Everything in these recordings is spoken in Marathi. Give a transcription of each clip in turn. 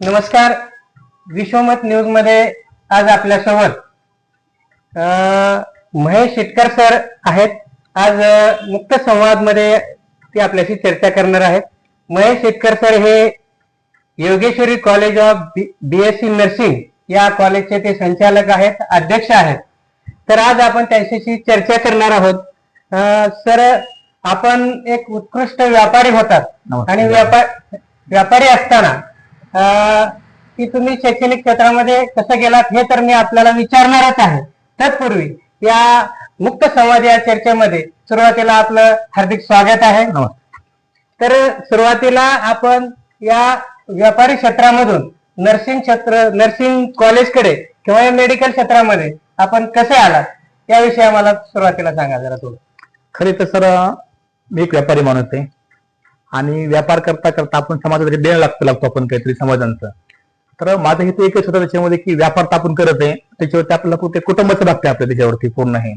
नमस्कार. विश्वमत न्यूजमध्ये आज आपल्यासोबत महेश शेटकर सर आहेत. आज मुक्त संवादमध्ये ते आपल्याशी चर्चा करणार आहेत. महेश शेटकर सर हे Yogeshwari college of BSc nursing या कॉलेजचे ते संचालक आहेत अध्यक्ष आहेत. तर आज आपण त्यांच्याशी चर्चा करणार आहोत. सर आपण एक उत्कृष्ट व्यापारी होतात. आणि व्यापार व्यापारी असताना की तुम्ही शैक्षणिक क्षेत्रामध्ये कसं गेलात हे तर मी आपल्याला विचारणारच आहे. तत्पूर्वी या मुक्त संवाद या चर्चेमध्ये सुरुवातीला आपलं हार्दिक स्वागत आहे. तर सुरुवातीला आपण या व्यापारी क्षेत्रामधून नर्सिंग क्षेत्र नर्सिंग कॉलेजकडे किंवा या मेडिकल क्षेत्रामध्ये आपण कसे आलात? याविषयी आम्हाला सुरुवातीला सांगा जरा थोडं. खरे तर सर मी एक व्यापारी माणूस आहे. आणि व्यापार करता करता आपण समाजाला देणं लागतो लागतो आपण काहीतरी समाजांचं. तर माझं हेतू एकच होतं त्याच्यामध्ये की व्यापार तर आपण करत आहे त्याच्यावरती आपल्याला कुठे कुटुंबाचं भागते आपल्या त्याच्यावरती पूर्ण आहे.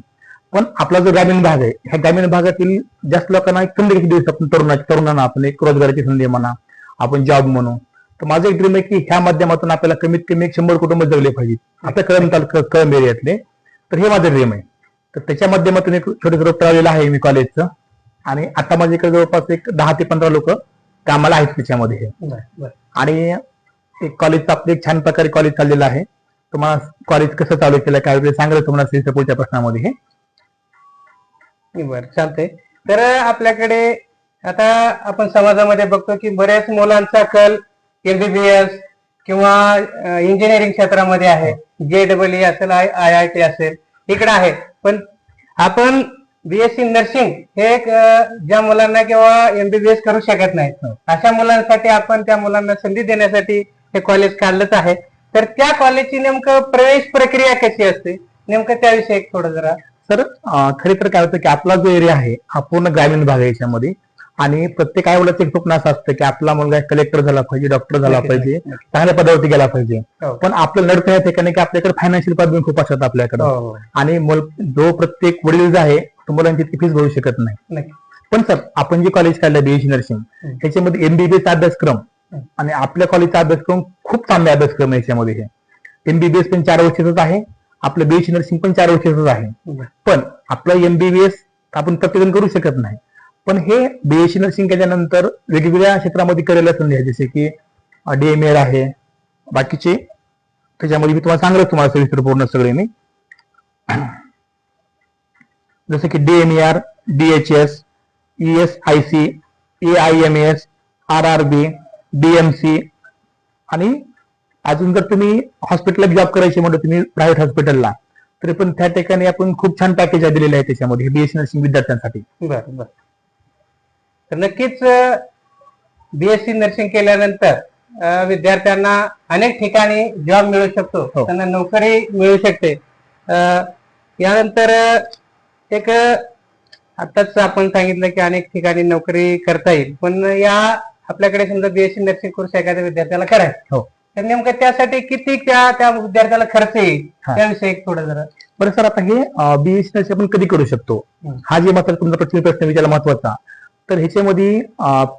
पण आपला जो ग्रामीण भाग आहे ह्या ग्रामीण भागातील जास्त लोकांना एक संधी देऊ शकतो? आपण तरुणा तरुणांना आपण एक रोजगाराची संधी म्हणा आपण जॉब म्हणू. तर माझं एक ड्रीम आहे की ह्या माध्यमातून आपल्याला कमीत कमी एक शंभर कुटुंब जगले पाहिजेत. आपल्या कळम कळम एरियातले तर हे माझं ड्रीम आहे. तर त्याच्या माध्यमातून एक छोटे छोटं आहे मी कॉलेजचं आणि आता माझ्याकडे जवळपास एक दहा ते पंधरा लोक कामाला आहेत त्याच्यामध्ये. हे. आणि एक कॉलेजचं आपलं एक छान प्रकारे कॉलेज चाललेलं आहे. तुम्हाला कॉलेज कसं चालू केलं काय वगैरे सांगायला तुम्हाला तर पुढच्या प्रश्नामध्ये? हे बरं चालतंय तर आपल्याकडे आता आपण समाजामध्ये बघतो की बऱ्याच मुलांचा कल एमबीबीएस किंवा इंजिनिअरिंग क्षेत्रामध्ये आहे. जे डबल ई असेल आय आय टी असेल इकडे आहे. पण आपण बीएससी नर्सिंग हे एक ज्या मुलांना किंवा एमबीबीएस करू शकत नाहीत. अशा मुलांसाठी आपण त्या मुलांना संधी देण्यासाठी हे कॉलेज काढलंच आहे. तर त्या कॉलेजची नेमकं प्रवेश प्रक्रिया कशी असते? नेमकं त्याविषयी थोडं जरा. सर खरे तर काय होतं की आपला जो एरिया आहे हा पूर्ण ग्रामीण भाग आहे याच्यामध्ये. आणि प्रत्येक आईवडिलाचं एक स्वप्न असं असतं की आपला मुलगा कलेक्टर झाला पाहिजे डॉक्टर झाला पाहिजे. चांगल्या पदावरती गेला पाहिजे हो. पण आपलं लढतं या ठिकाणी की आपल्याकडे फायनान्शियल प्रॉब्लेम खूप असतात आपल्याकडे हो, आणि मुल- जो प्रत्येक वडील जो आहे तो मुलांची इतकी फीस भरू शकत नाही पण सर आपण जे कॉलेज काढलं बीएससी नर्सिंग. त्याच्यामध्ये एमबीबीएस अभ्यासक्रम. आणि आपल्या कॉलेजचा अभ्यासक्रम खूप चांगला अभ्यासक्रम आहे याच्यामध्ये हे एमबीबीएस पण चार वर्षाचाच आहे आपलं बीएससी नर्सिंग पण चार वर्षाचंच आहे. पण आपलं एमबीबीएस आपण प्रत्येकजण करू शकत नाही पण हे बीएससी नर्सिंग केल्यानंतर वेगवेगळ्या क्षेत्रामध्ये करायला संधी आहे जसे की डीएमएड आहे. बाकीचे त्याच्यामध्ये मी तुम्हाला सांगलो तुम्हाला सविस्तर पूर्ण सगळे मी. जसं की DMR DHS S I C A I M S R R B DMC आणि अजून जर तुम्ही हॉस्पिटलला जॉब करायची म्हणतो तुम्ही प्रायव्हेट हॉस्पिटलला तरी पण त्या ठिकाणी आपण खूप छान पॅकेज दिलेले आहे त्याच्यामध्ये बीएससी नर्सिंग विद्यार्थ्यांसाठी. बरं बरं. तर नक्कीच बीएससी नर्सिंग केल्यानंतर विद्यार्थ्यांना अनेक ठिकाणी जॉब मिळू शकतो. हो. त्यांना नोकरी मिळू शकते. यानंतर एक आताच आपण सांगितलं की अनेक ठिकाणी नोकरी करता येईल. पण या आपल्याकडे समजा बीएससी नर्सिंग कोर्स एखाद्या विद्यार्थ्याला करायचा हो. तर नेमकं त्यासाठी किती त्या त्या विद्यार्थ्याला खर्च येईल. त्याविषयी थोडं जरा. बरं सर आता हे बीएससी नर्सिंग आपण कधी करू शकतो. हा. जे मात्र तुमचा प्रश्न विचारला महत्त्वाचा. तर ह्याच्यामध्ये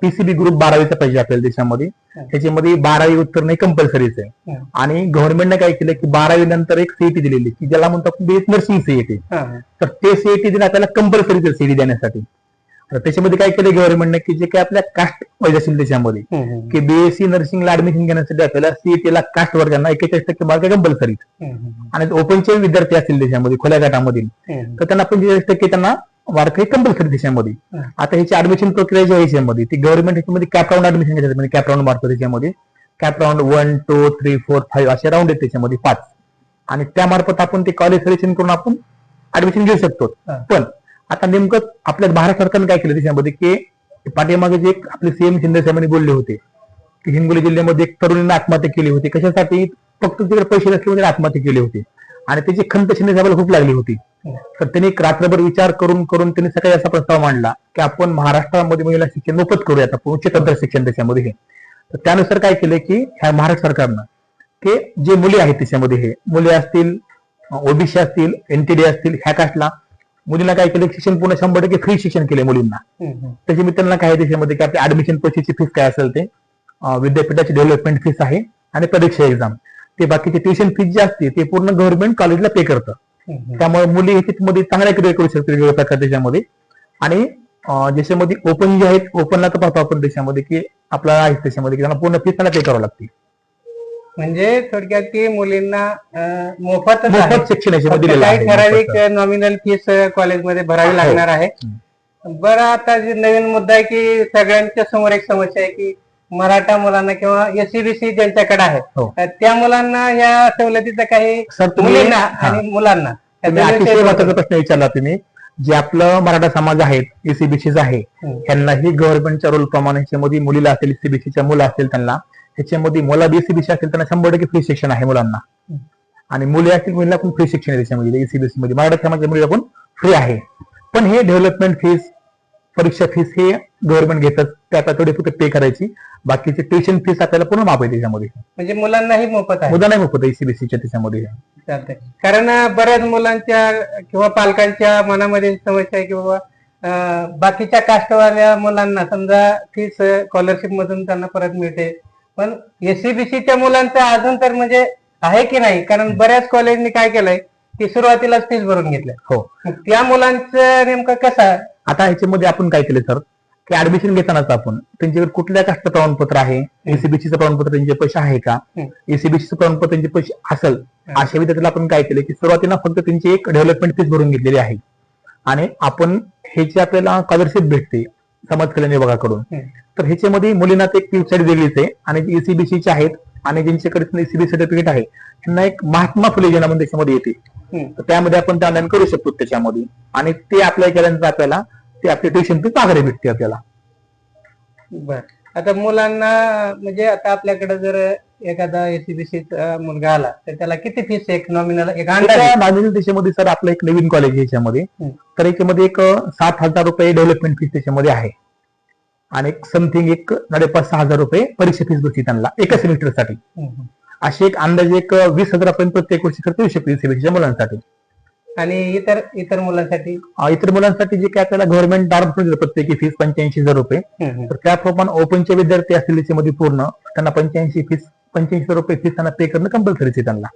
पीसीबी ग्रुप बारावीचा पाहिजे आपल्याला त्याच्यामध्ये हम्म. त्याच्यामध्ये बारावी उत्तर नाही कंपल्सरीच आहे. आणि गव्हर्नमेंटने काय केलं की बारावी नंतर एक सीईटी दिलेली की ज्याला म्हणतो बीएस नर्सिंग सीईटी. तर ते सीईटी देणं आपल्याला कंपल्सरी सीईटी देण्यासाठी तर त्याच्यामध्ये काय केलं गव्हर्नमेंटने की जे काही आपल्या कास्ट पाहिजे असेल त्याच्यामध्ये की बीएससी नर्सिंगला ऍडमिशन घेण्यासाठी आपल्याला सीईटीला कास्ट वर्गांना एकेचाळीस टक्के मार्क कंपल्सरी आणि ओपनचे विद्यार्थी असतील त्याच्यामध्ये खुल्या गटामधील. तर त्यांना पंचेचाळीस टक्के त्यांना मार्क हे कंपल्सरी त्याच्यामध्ये. आता ह्याची ऍडमिशन प्रक्रिया जी आहे याच्यामध्ये ती गव्हर्नमेंट ह्याच्यामध्ये कॅप राऊंड ऍडमिशन घेतात म्हणजे कॅप राऊंड मार्क त्याच्यामध्ये. CAP round one two three four five असे राऊंड आहेत त्याच्यामध्ये पाच. आणि त्यामार्फत आपण ते कॉलेज सिलेक्शन करून आपण ऍडमिशन घेऊ शकतो. पण आता नेमकं आपल्या भारत सरकारने काय केलं त्याच्यामध्ये की पाठीमागे जे आपले सीएम शिंदे साहेबांनी बोलले होते की हिंगोली जिल्ह्यामध्ये एक तरुणीने आत्महत्या केली होती कशासाठी? फक्त तिकडे पैसे नसल्यामुळे आत्महत्या केली होती. आणि त्याची खंत शिंदे साहेबांना खूप लागली होती. तर त्यांनी एक रात्रभर विचार करून करून त्यांनी सकाळी असा प्रस्ताव मांडला की आपण महाराष्ट्रामध्ये महिला शिक्षण मोफत करूयात आपण उच्च तंत्र शिक्षण त्याच्यामध्ये हे तर त्यानुसार काय केलं की ह्या महाराष्ट्र सरकारनं की जे मुली आहेत त्याच्यामध्ये हे मुली असतील ओबीसी असतील एनटीडी असतील ह्या कास्टला मुलींना काय केलं शिक्षण पूर्ण शंभर टक्के फ्री शिक्षण केले मुलींना. त्याच्या मित्रांना काय आहे त्याच्यामध्ये की आपली ऍडमिशन प्रोसेसची फीस काय असेल ते विद्यापीठाची डेव्हलपमेंट फीस आहे आणि परीक्षा एक्झाम ते बाकीचे ट्युशन फीज जे असते ते पूर्ण गव्हर्नमेंट कॉलेजला पे करतं. त्यामुळे मुली ह्याच्यामध्ये चांगल्या करिअर करू शकते वेगवेगळ्या प्रकार त्याच्यामध्ये आणि ज्याच्यामध्ये ओपन जे आहेत ओपनला तर पाहतो आपण त्याच्यामध्ये की आपला आहे त्याच्यामध्ये की त्यांना पूर्ण फीस त्यांना पे करावं लागते म्हणजे थोडक्यात की मुलींना मोफत ठराविक. नॉमिनल फीस कॉलेजमध्ये भरावी हो. लागणार आहे बरं आता जे नवीन मुद्दा आहे की सगळ्यांच्या समोर एक समस्या आहे की मराठा मुलांना किंवा एससीबीसी ज्यांच्याकडे आहे हो. त्या मुलांना या सवलतीचा काही मुलींना. आणि मुलांना महत्त्वाचा प्रश्न विचारला तुम्ही जे आपलं मराठा समाज आहेत एसीबीसीच आहे. त्यांनाही गव्हर्नमेंटच्या रोल प्रमाणे ह्याच्यामध्ये मुलीला असेल एसीबीसीच्या मुलं असतील त्यांना ह्याच्यामध्ये मुला बीसीबीसी असेल त्यांना शंभर टक्के फ्री शिक्षण आहे मुलांना. आणि मुली असतील मुलीला पण फ्री शिक्षण आहे त्याच्यामध्ये एसीबीसी मध्ये मराठा समाजाच्या मुलीला पण फ्री आहे पण हे डेव्हलपमेंट फीस परीक्षा फीस हे गव्हर्नमेंट घेतात. ते आता थोडी फक्त पे करायची. बाकीची ट्युशन फीस आपल्याला पूर्ण माफ आहे त्याच्यामध्ये म्हणजे मुलांनाही मोफत आहे. नाही मोफत एसीबीसीच्या त्याच्यामध्ये. चालतंय. कारण बऱ्याच मुलांच्या किंवा पालकांच्या मनामध्ये समस्या आहे की बाबा अं, बाकीच्या कास्टवाल्या मुलांना समजा फीस स्कॉलरशिप मधून त्यांना परत मिळते. पण एससीबीसीच्या मुलांचं अजून तर म्हणजे आहे की नाही? कारण बऱ्याच कॉलेजनी काय केलंय? की सुरुवातीलाच फीस भरून घेतलंय. हो. मग त्या मुलांचं नेमकं कसं? आहे? आता ह्याच्यामध्ये आपण काय केलं सर की ऍडमिशन घेतानाच आपण त्यांच्याकडे कुठल्या कास्ट प्रमाणपत्र आहे? एसीबीसीचं प्रमाणपत्र त्यांचे पैसे आहे का. एसीबीसीचं प्रमाणपत्र त्यांचे पैसे असेल. अशा विद्यार्थ्याला आपण काय केलं की सुरुवातीला फक्त त्यांची एक डेव्हलपमेंट फीस भरून घेतलेली आहे. आणि आपण ह्याची आपल्याला स्कॉलरशिप भेटते समाज कल्याण विभागाकडून. तर ह्याच्यामध्ये मुलींना ते एक वेबसाईट वेगळीच आहे. आणि जी एसीबीसीचे आहेत आणि ज्यांच्याकडे एसीबी सर्टिफिकेट आहे. त्यांना एक महात्मा फुले योजना म्हणून त्याच्यामध्ये येते. त्यामध्ये आपण ते ऑनलाईन करू शकतो त्याच्यामध्ये. आणि ते अप्लाय केल्यानंतर आपल्याला ते आपली ट्युशन फी भेटते आपल्याला. बर. आता मुलांना म्हणजे आता आपल्याकडे जर एखादा एसीबीसी मुलगा आला तर त्याला किती फीस एक नॉमिनल एक नॉमिनल त्याच्यामध्ये सर आपलं एक नवीन कॉलेज याच्यामध्ये. तर याच्यामध्ये एक सात हजार रुपये डेव्हलपमेंट फीस त्याच्यामध्ये आहे. आणि समथिंग एक साडेपाच सहा हजार रुपये परीक्षा फीस बसते त्यांना एका सेमिस्टरसाठी. अशी एक अंदाजे एक वीस हजारापर्यंत प्रत्येक वर्षी खर्च येऊ शकते मुलांसाठी. आणि इतर इतर मुलांसाठी? इतर मुलांसाठी जे काय आपल्याला गव्हर्नमेंट दार प्रत्येकी फीस पंच्याऐंशी हजार रुपये. तर त्याप्रमाणे ओपनचे विद्यार्थी असतील त्याच्यामध्ये पूर्ण त्यांना पंच्याऐंशी फीस पंच्याऐंशी हजार रुपये फीस त्यांना पे करणं कंपल्सरी आहे त्यांना.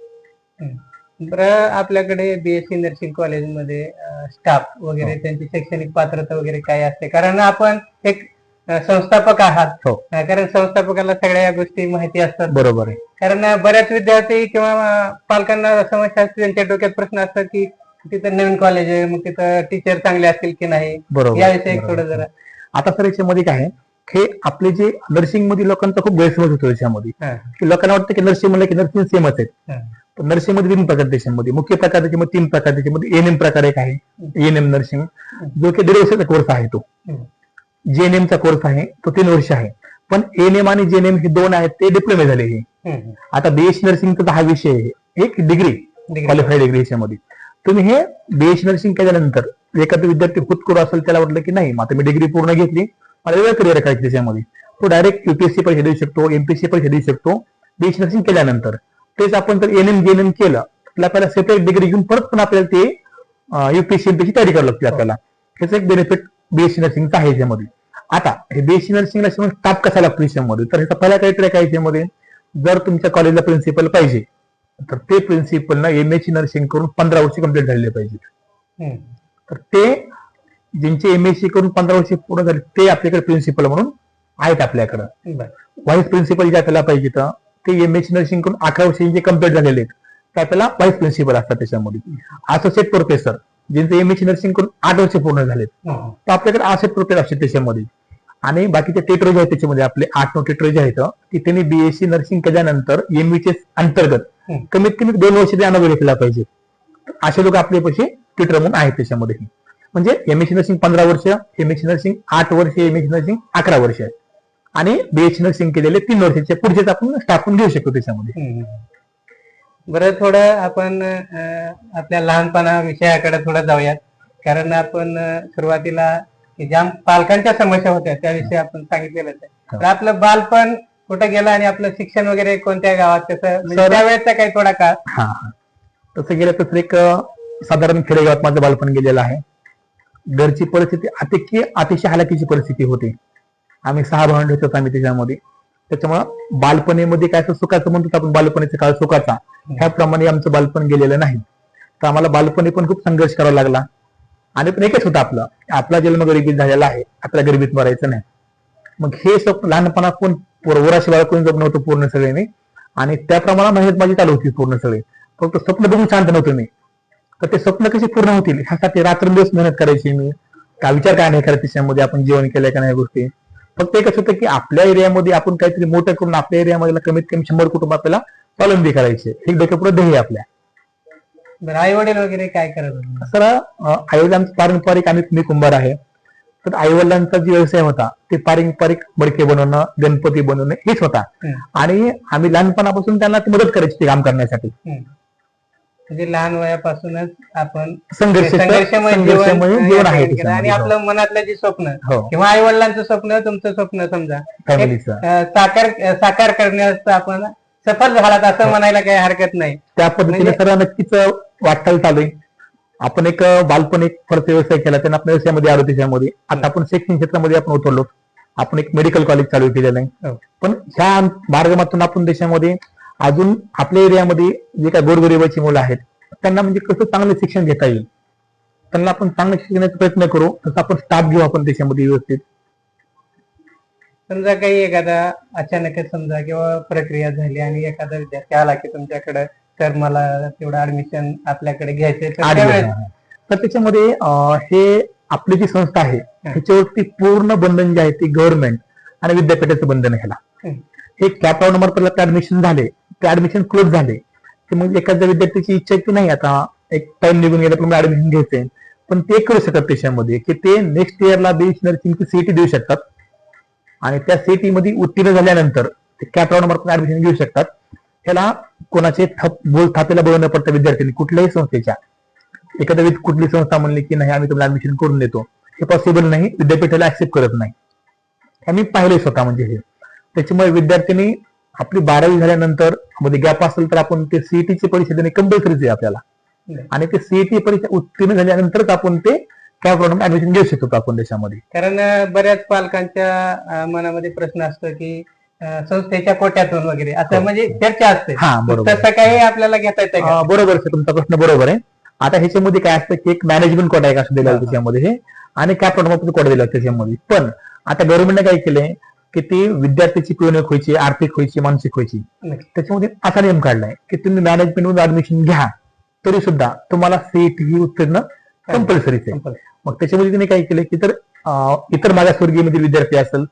बरं आपल्याकडे बीएससी नर्सिंग कॉलेजमध्ये स्टाफ वगैरे हो. त्यांची शैक्षणिक पात्रता वगैरे काय असते? कारण आपण एक संस्थापक आहात. हो. कारण संस्थापकाला सगळ्या या गोष्टी माहिती असतात. बरोबर आहे. कारण बऱ्याच विद्यार्थी किंवा पालकांना समस्या असते त्यांच्या डोक्यात प्रश्न असतात की तिथं नवीन कॉलेज आहे मग तिथं टीचर चांगले असतील की नाही? बरोबर. याविषयी. थोडं जरा. आता सर याच्यामध्ये काय आहे? हे आपले जे नर्सिंगमध्ये लोकांचा खूप गैरसमज होतो याच्यामध्ये. की लोकांना वाटतं की नर्सिंग म्हणलं की नर्सिंग सेमच आहेत. पण नर्सिंगमध्ये तीन प्रकार त्याच्यामध्ये मुख्य प्रकार त्याच्यामध्ये तीन प्रकार त्याच्यामध्ये एन एम प्रकार एक आहे. एन एम नर्सिंग जो की दीड वर्षाचा कोर्स आहे तो. हम्म. जेएनएम चा कोर्स आहे तो तीन वर्ष आहे. पण एन एम आणि जेएनएम हे दोन आहेत ते डिप्लोमे झाले हे. आता बीएससी नर्सिंगचा हा विषय आहे. एक डिग्री. क्वालिफाईड डिग्री याच्यामध्ये. तुम्ही हे बीएससी नर्सिंग केल्यानंतर एखादा विद्यार्थी खुदकरू असेल त्याला वाटलं की नाही आता मी डिग्री पूर्ण घेतली मला वेगळं करिअर करायचं त्याच्यामध्ये. तो डायरेक्ट युपीएससी परीक्षा देऊ शकतो एमपीएससी परीक्षा देऊ शकतो बीएससी नर्सिंग केल्यानंतर. तेच आपण जर एन एम जेएनएम केलं तर आपल्याला सेपरेट डिग्री घेऊन परत पण आपल्याला ते युपीएससी एमपीएससी तयारी करावी लागते आपल्याला. ह्याचं एक बेनिफिट बीएससी नर्सिंगचा आहे याच्यामध्ये. आता हे बीएससी नर्सिंगला स्टाफ कसा लागतो याच्यामध्ये? तर ह्याचा पहिला क्रायटेरिया काय याच्यामध्ये? जर तुमच्या कॉलेजला प्रिन्सिपल पाहिजे तर ते प्रिन्सिपलनं एम एची नर्सिंग करून पंधरा वर्ष कंप्लीट झालेले पाहिजे. तर ते ज्यांचे एम एस सी करून पंधरा वर्ष पूर्ण झाले ते आपल्याकडे प्रिन्सिपल म्हणून आहेत आपल्याकडं. व्हाईस प्रिन्सिपल जे आपल्याला पाहिजे तर ते एम एस सी नर्सिंग करून अकरा वर्ष जे कंप्लीट झालेले आहेत ते आपल्याला व्हाईस प्रिन्सिपल असतात त्याच्यामध्ये. असोसिएट प्रोफेसर ज्यांचे एम एस नर्सिंग करून आठ वर्ष पूर्ण झालेत. हम्म. तर आपल्याकडे असे प्रोफेसर असतात त्याच्यामध्ये. आणि बाकीचे टेटर जे आहेत त्याच्यामध्ये. आपले आठ नऊ टेटर जे आहेत. की त्यांनी बीएससी नर्सिंग केल्यानंतर एमईचे अंतर्गत. कमीत कमी दोन वर्ष ते अनुभव घेतला पाहिजे. असे लोक आपले पैसे ट्विटर म्हणून आहेत त्याच्यामध्ये. म्हणजे एमएससी नर्सिंग पंधरा वर्ष एमएससी नर्सिंग आठ वर्ष एमएससी नर्सिंग अकरा वर्ष. आहे आणि बीएससी नर्सिंग केलेले तीन वर्षाचे पुढचेच आपण स्टाफ घेऊ शकतो त्याच्यामध्ये. बरं थोडं आपण आपल्या लहानपणा विषयाकडे थोडं जाऊयात. कारण आपण सुरुवातीला ज्या पालकांच्या समस्या होत्या त्याविषयी आपण सांगितलेलंच आहे. तर आपलं बालपण कुठं गेलं आणि आपलं शिक्षण वगैरे कोणत्या गावात? त्याचं म्हणजे सर- त्यावेळेचा काही थोडा काळ. हा. हा तसं गेलं तर एक साधारण खेडेगावात माझं बालपण गेलेलं आहे. घरची परिस्थिती अतिशय अतिशय हालाकीची परिस्थिती होती. आम्ही सहा भावंड होतो आम्ही त्याच्यामध्ये. त्याच्यामुळं बालपणीमध्ये काय असं सुखाचं म्हणतो आपण बालपणीचा काळ सुखाचा. ह्याप्रमाणे आमचं बालपण गेलेलं नाही. तर आम्हाला बालपणी पण खूप संघर्ष करावा लागला. आणि पण एकच होतं आपलं आपला जन्म गरिबीत झालेला आहे आपल्या गरिबीत मरायचं नाही. मग हे सब लहानपणा पण वराशी बाळकून जगणं होतं पूर्ण सगळ्यांनी आणि त्याप्रमाणे मेहनत माझी चालू होती पूर्ण सगळे. फक्त स्वप्न बघून शांत नव्हतं मी. तर ते स्वप्न कसे पूर्ण होतील ह्यासाठी रात्रंदिवस मेहनत करायची मी. का विचार काय नाही करायचा त्याच्यामध्ये आपण जेवण केलंय का नाही गोष्टी. फक्त एकच होतं की आपल्या एरियामध्ये आपण काहीतरी मोठं करून आपल्या एरियामध्ये कमीत कमी शंभर कुटुंब आपल्याला स्वावलंबी करायचे. हे डोक्या पुढे ध्येय आपल्या. बरं आई वडील वगैरे काय करत सर आईवडिलांचं पारंपरिक आम्ही मी कुंभार आहे. तर आईवडिलांचा जो व्यवसाय होता ते पारंपरिक मडके बनवणं गणपती बनवणं हेच होता. आणि आम्ही लहानपणापासून त्यांना ती मदत करायची ते काम करण्यासाठी. म्हणजे लहान वयापासूनच आपण संघर्ष संघर्षमय जीवन जीवन आहे केलं. आणि त्याच्यामध्ये. हो. आपलं मनातलं जे स्वप्न हो किंवा आई वडिलांचं स्वप्न तुमचं स्वप्न समजा फॅमिलीचं अं, साकार साकार करण्याचं आपण सफल झालात हो. असं म्हणायला काही हरकत नाही त्या पद्धतीने म्हणजे- सर नक्कीच वाटचाल चालू आहे आपण एक बालपण एक परत व्यवसाय केला त्यांना आपल्या व्यवसायामध्ये आलो त्याच्यामध्ये आता आपण शैक्षणिक क्षेत्रामध्ये आपण उतरलो आपण एक मेडिकल कॉलेज चालू केलेलं आहे हो. पण ह्या मार्गमातून आपण देशामध्ये अजून आपल्या एरियामध्ये जे काही गोरगरिबाची मुलं आहेत त्यांना म्हणजे कसं चांगलं शिक्षण घेता येईल? त्यांना आपण चांगलं शिकण्याचा प्रयत्न करू तसं आपण स्टाफ घेऊ आपण त्याच्यामध्ये व्यवस्थित. समजा काही एखादा अचानकच समजा किंवा प्रक्रिया झाली आणि एखादा विद्यार्थी आला की तुमच्याकडे तर मला तेवढं ऍडमिशन आपल्याकडे घ्यायचंय तर त्याच्यामध्ये हे आपली जी संस्था आहे त्याच्यावरती पूर्ण बंधन जे आहे ते गव्हर्नमेंट आणि विद्यापीठाचं बंधन ह्याला. हे. कॅप नंबर पहिला ऍडमिशन झाले ते ऍडमिशन क्लोज झाले. की मग एखाद्या विद्यार्थ्याची इच्छा आहे की नाही आता एक टाइम निघून गेला पण ऍडमिशन घ्यायचंय पण ते करू शकतात त्याच्यामध्ये की ते नेक्स्ट इयरला बीएच नर्सिंगची सीईटी देऊ शकतात. आणि त्या सीईटी मध्ये उत्तीर्ण झाल्यानंतर ते कॅप मार्क ऍडमिशन घेऊ शकतात. ह्याला कोणाचे थप बोल थापेला बोलवणं पडतं विद्यार्थ्यांनी कुठल्याही संस्थेच्या एखाद्या कुठली संस्था म्हणली की नाही आम्ही तुम्हाला ऍडमिशन करून देतो. हे पॉसिबल नाही विद्यापीठाला ऍक्सेप्ट करत नाही. हे मी पाहिले स्वतः म्हणजे हे. त्याच्यामुळे विद्यार्थ्यांनी आपली बारावी झाल्यानंतरमध्ये गॅप असेल तर आपण ते सीईटीची परीक्षा देणे कंपल्सरीच आहे आपल्याला. आणि ते सीईटी परीक्षा उत्तीर्ण झाल्यानंतरच आपण ते कॅप प्रॉब्लेम ऍडमिशन घेऊ शकतो आपण देशामध्ये. कारण बऱ्याच पालकांच्या मनामध्ये प्रश्न असतो की संस्थेच्या कोट्यातून वगैरे असं हो. म्हणजे चर्चा असते. हा बरोबर. तसं काही आपल्याला घेता येतं बरोबर सर तुमचा प्रश्न बरोबर आहे. आता ह्याच्यामध्ये काय असतं की एक मॅनेजमेंट कोटा एक असं दिला. त्याच्यामध्ये हे. आणि कॅप कोटा दिला त्याच्यामध्ये. पण आता गव्हर्नमेंटने काय केलंय? की ती विद्यार्थ्याची पिळवणूक व्हायची आर्थिक व्हायची मानसिक व्हायची. त्याच्यामध्ये असा नियम काढलाय की तुम्ही मॅनेजमेंटमध्ये ऍडमिशन घ्या तरी सुद्धा तुम्हाला सीईटी ही उत्तीर्ण कंपल्सरीच आहे. मग त्याच्यामध्ये तिने काय केलं की तर इतर मागासवर्गीयमधील विद्यार्थी असेल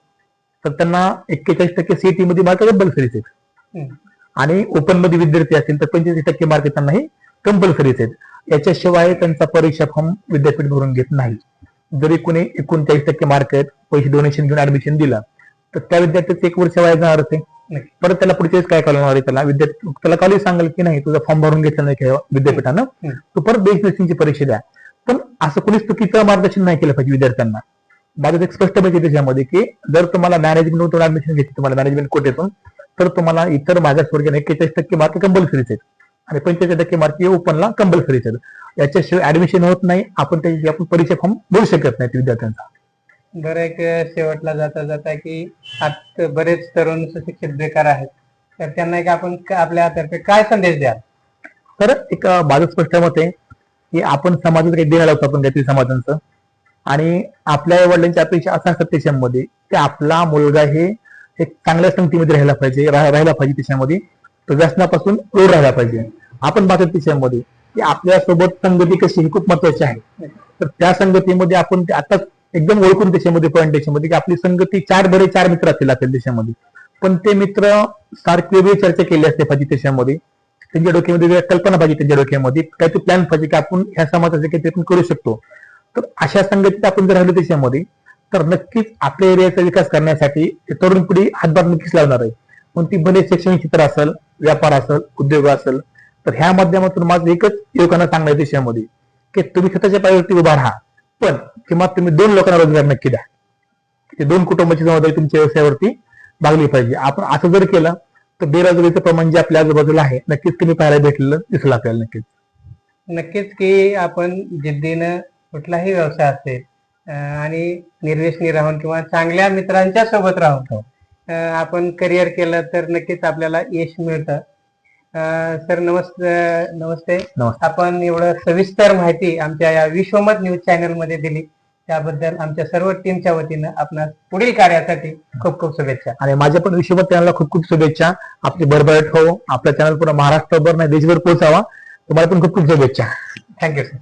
तर त्यांना एक्केचाळीस टक्के सीईटी मध्ये मार्क कंपल्सरीच आहेत. आणि ओपनमध्ये विद्यार्थी असतील तर पंचवीस टक्के मार्क त्यांना हे कंपल्सरीच आहेत याच्याशिवाय त्यांचा परीक्षा फॉर्म विद्यापीठ भरून घेत नाही जरी कोणी एकोणचाळीस टक्के मार्क आहेत पैसे डोनेशन घेऊन ऍडमिशन दिलं तर त्या विद्यार्थ्याचं एक वर्ष वाया जाणारच आहे. नक्की. परत त्याला पुढच्या वेळेस काय करणार आहे त्याला? विद्यार्थी त्याला कॉलेज सांगेल की नाही तुझा फॉर्म भरून घेतला नाही विद्यापीठानं. तू परत बेस नर्सिंगची परीक्षा द्या. पण असं कोणीच चुकीचं मार्गदर्शन नाही केलं पाहिजे विद्यार्थ्यांना. माझं एक स्पष्ट पाहिजे त्याच्यामध्ये की जर तुम्हाला मॅनेजमेंट ऍडमिशन घ्यायची तुम्हाला मॅनेजमेंट कोटेतून तर तुम्हाला इतर मागासवर्गीय एक्केचाळीस टक्के मार्क कंपल्सरीच आहेत. आणि पंचेचाळीस टक्के मार्क ओपनला कंपल्सरीच आहेत. याच्याशिवाय ऍडमिशन होत नाही आपण त्याची आपण परीक्षा फॉर्म भरू शकत नाही विद्यार्थ्यांचा. बरं एक शेवटला जाता जाता की आता बरेच तरुण सुशिक्षित बेकार आहेत. तर त्यांना एक आपण क- आपल्या तर्फे काय संदेश द्या तर एक अं, माझं स्पष्ट मत आहे की आपण समाजात काही देणं लावतो आपण काहीतरी समाजांचं. आणि आपल्या आई वडिलांची अपेक्षा असं असतात त्याच्यामध्ये की आपला मुलगा हे एक चांगल्या संगतीमध्ये राहायला पाहिजे राह- राहायला पाहिजे त्याच्यामध्ये. तो व्यसनापासून दूर राहायला पाहिजे. आपण पाहतो त्याच्यामध्ये की आपल्यासोबत संगती कशी ही खूप महत्वाची आहे. तर त्या संगतीमध्ये आपण ते आताच एकदम ओळखून त्याच्यामध्ये पॉईंट त्याच्यामध्ये की आपली संगती चार बरे चार मित्र असतील आपल्या देशामध्ये. पण ते मित्र सारखी वेगळी चर्चा केली असते पाहिजे त्याच्यामध्ये त्यांच्या डोक्यामध्ये वेगळ्या कल्पना पाहिजे त्यांच्या डोक्यामध्ये. काहीतरी प्लॅन पाहिजे की आपण ह्या समाजाचे काहीतरी करू शकतो. तर अशा संगतीत आपण जर राहिलो त्याच्यामध्ये तर नक्कीच आपल्या एरियाचा विकास करण्यासाठी तरुण पिढी हातभार नक्कीच लावणार आहे. पण ती भले शैक्षणिक क्षेत्र असेल व्यापार असेल उद्योग असेल तर ह्या माध्यमातून माझं एकच युवकांना सांगणार आहे देशामध्ये की तुम्ही स्वतःच्या पायावरती उभा राहा. पण किंवा तुम्ही दोन लोकांना रोजगार नक्की द्या. ते दोन कुटुंबाची जबाबदारी तुमच्या व्यवसायावरती भागली पाहिजे. आपण असं जर केलं तर बेरोजगारीचं प्रमाण जे आपल्या आजूबाजूला आहे नक्कीच तुम्ही पाहायला भेटलेलं दिसलं आपल्याला नक्कीच. नक्कीच की आपण जिद्दीनं कुठलाही व्यवसाय असेल आणि निर्व्यसनी राहून किंवा चांगल्या मित्रांच्या सोबत राहून आपण करिअर केलं तर नक्कीच आपल्याला यश मिळतं. सर नमस्ते नमस्ते. आपण एवढं सविस्तर माहिती आमच्या या विश्वमत न्यूज चॅनलमध्ये दिली. त्याबद्दल आमच्या सर्व टीमच्या वतीनं आपणास पुढील कार्यासाठी खूप खूप शुभेच्छा. आणि माझ्या पण विश्वभर चॅनलला खूप खूप शुभेच्छा. आपली भरभराट हो. आपला चॅनल पूर्ण महाराष्ट्रभर नाही देशभर पोहोचावा. तुम्हाला पण खूप खूप शुभेच्छा. Thank you sir